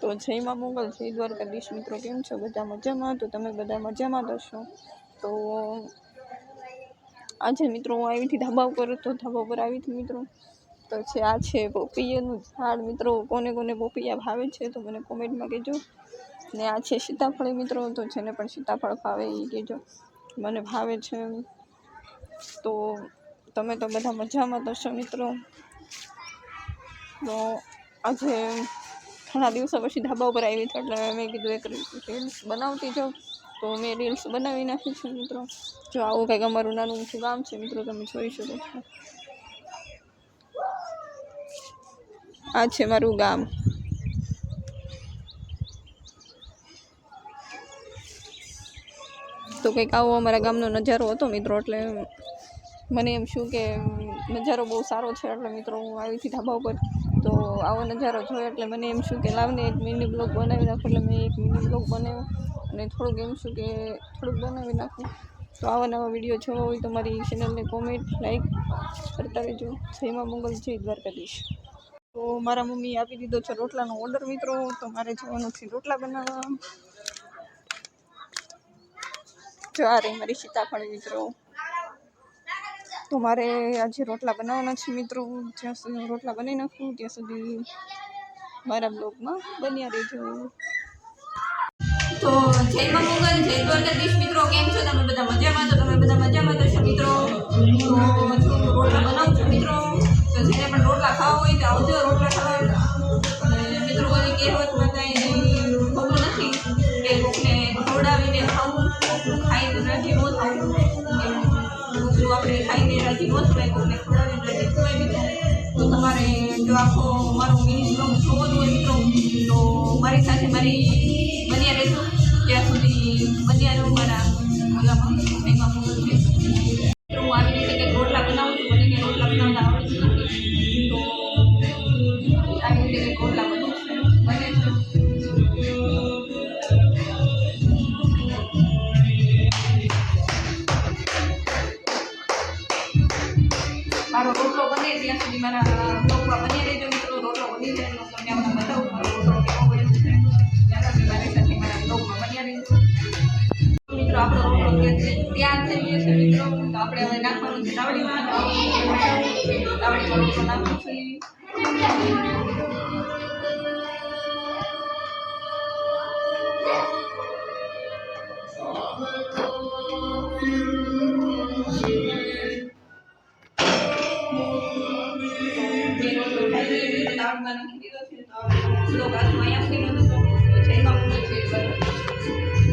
તો જયમાં મોગલ જય દ્વારકાધીશ મિત્રો, કેમ છો? બધા મજામાં? તો તમે બધા મજામાં દશો તો આજે મિત્રો હું આવી હતી ધાબા ઉપર તો ધાબા ઉપર આવી હતી મિત્રો, તો છે, આ છે પોપિયાનું ઝાડ. મિત્રો, કોને કોને પોપૈયા ભાવે છે તો મને કોમેન્ટમાં કહેજો. ને આ છે સીતાફળ મિત્રો, તો જેને પણ સીતાફળ ભાવે એ કહેજો. મને ભાવે છે તો તમે તો બધા મજામાં દશો મિત્રો. તો આજે ઘણા દિવસો પછી ધાબા ઉપર આવી હતી એટલે મેં કીધું એક રીલ્સ બનાવતી જાઉં. તો મેં રીલ્સ બનાવી નાખી છે મિત્રો. જો આવું કંઈક અમારું નાનું ઊંચું ગામ છે મિત્રો, તમે જોઈ શકો છો. આ છે મારું ગામ. તો કંઈક આવો અમારા ગામનો નજારો હતો મિત્રો, એટલે મને એમ શું કે નજારો બહુ સારો છે, એટલે મિત્રો હું આવી હતી ધાબા ઉપર. તો આવો નજારો જોયો એટલે મને એમ શું કે લાવને એક મિની બ્લોગ બનાવી નાખો. એટલે મેં એક મિની બ્લોગ બનાવ્યો અને થોડુંક એમ શું કે થોડુંક બનાવી નાખું. તો આવા નવા વીડિયો જોવા હોય તો મારી ચેનલને કોમેન્ટ લાઈક કરતા રહેજો. જયમાં મંગલ, જય દ્વારકાધીશ. તો મારા મમ્મી આપી દીધો છે રોટલાનો ઓર્ડર મિત્રો, તો મારે જવાનું છે રોટલા બનાવવા. જો આ રહી મારી સીતાફળ મિત્રો. તો મારે આજે રોટલા બનાવવાના છે મિત્રો. જ્યાં સુધી રોટલા બનાવી નાખું, ત્યાં સુધી મારા બ્લોગમાં બન્યા રહેજો. તો જય મા જય દ્વારકાધીશ મિત્રો. કેમ છો? તમે બધા મજામાં તો તમે બધા મજામાં ન ખવડાવીને રાજી થવાય મિત્રો તો તમારે જો આખો મારો મિની બ્લોગ જોવો તો મારી સાથે મારી બન્યા રહેજો. ત્યાં સુધી બન્યા રહો મારા ઓલામાં મારો રોટલો બને ત્યાં સુધી મારા બ્લોગમાં બની રહેજો મિત્રો. રોટલો જાય તો તમને હમણાં બતાવું. છે. ત્યાં સુધી મારી સાથે મારા બ્લોગમાં બન્યા રહેજો. મિત્રો, આપણો રોટલો તૈયાર થઈ ગયો છે તો આપણે હવે નાખવાનું છે તાવડીમાં તાવડીમાં નાખવું છે. રાઉન્ડમાં નાખી દીધો છે તો આપણો ઘાસમાં અહીંયા સુધી નહોતો તો એમાં મૂકી છે